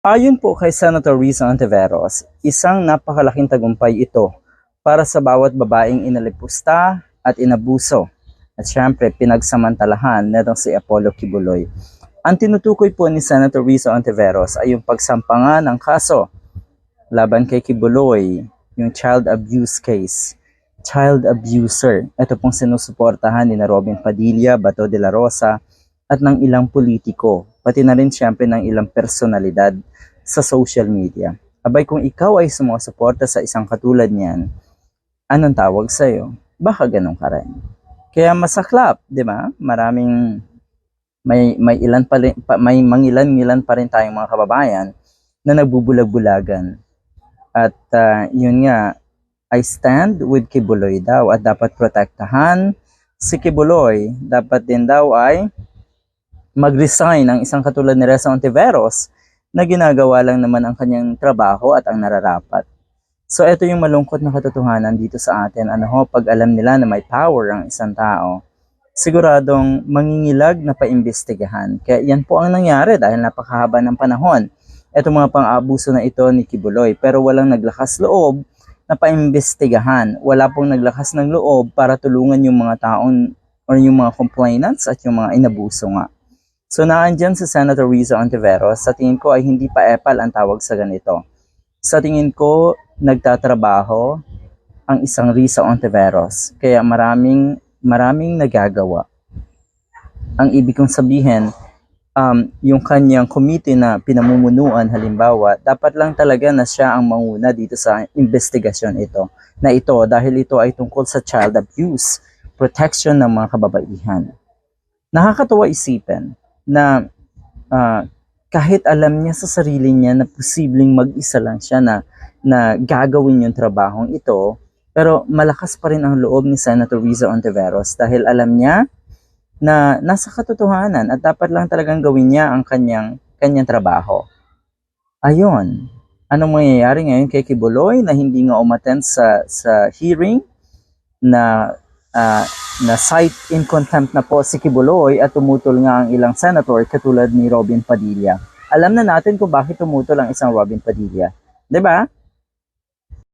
Ayon po kay Senator Risa Ontiveros, isang napakalaking tagumpay ito para sa bawat babaeng inalipusta at inabuso. At syempre, pinagsamantalahan netong si Apollo Kibuloy. Ang tinutukoy po ni Senator Risa Ontiveros ay yung pagsampangan ng kaso laban kay Kibuloy, yung child abuse case. Child abuser. Ito pong sinusuportahan ni Robin Padilla, Bato de la Rosa, at ng ilang politiko, pati na rin syempre ng ilang personalidad sa social media. Abay kung ikaw ay sumusuporta sa isang katulad niyan, anong tawag sa'yo? Baka ganun ka rin. Kaya masaklap, di ba? Maraming may may ilan pa rin, pa, may mangilan-ngilan pa rin tayong mga kababayan na nagbubulag-bulagan. At ah, yun nga, I stand with Kibuloy daw at dapat protektahan si Kibuloy. Dapat din daw ay mag-resign ang isang katulad ni Reza Ontiveros na ginagawa lang naman ang kanyang trabaho at ang nararapat. So ito yung malungkot na katotohanan dito sa atin. Ano ho, pag alam nila na may power ang isang tao, siguradong mangingilag na paimbestigahan. Kaya yan po ang nangyari dahil napakahaba ng panahon. Ito mga pang-abuso na ito ni Kibuloy pero walang naglakas loob na paimbestigahan. Wala pong naglakas ng loob para tulungan yung mga taong or yung mga complainants at yung mga inabuso nga. So naandyan si Senator Riza Ontiveros, sa tingin ko ay hindi pa epal ang tawag sa ganito. Sa tingin ko, nagtatrabaho ang isang Riza Ontiveros. Kaya maraming, maraming nagagawa. Ang ibig kong sabihin, um, yung kanyang committee na pinamumunuan halimbawa, dapat lang talaga na siya ang manguna dito sa investigasyon ito. Na ito, dahil ito ay tungkol sa child abuse, protection ng mga kababaihan. Nakakatawa isipin na ah, kahit alam niya sa sarili niya na posibleng mag-isa lang siya na, na gagawin yung trabahong ito, pero malakas pa rin ang loob ni Senator Riza Ontiveros dahil alam niya na nasa katotohanan at dapat lang talagang gawin niya ang kanyang, kanyang trabaho. Ayon, anong mangyayari ngayon kay Kibuloy na hindi nga umattend sa, sa hearing na ah, na cite in contempt na po si Kibuloy at tumutol nga ang ilang senator katulad ni Robin Padilla. Alam na natin kung bakit tumutol ang isang Robin Padilla. 'Di ba?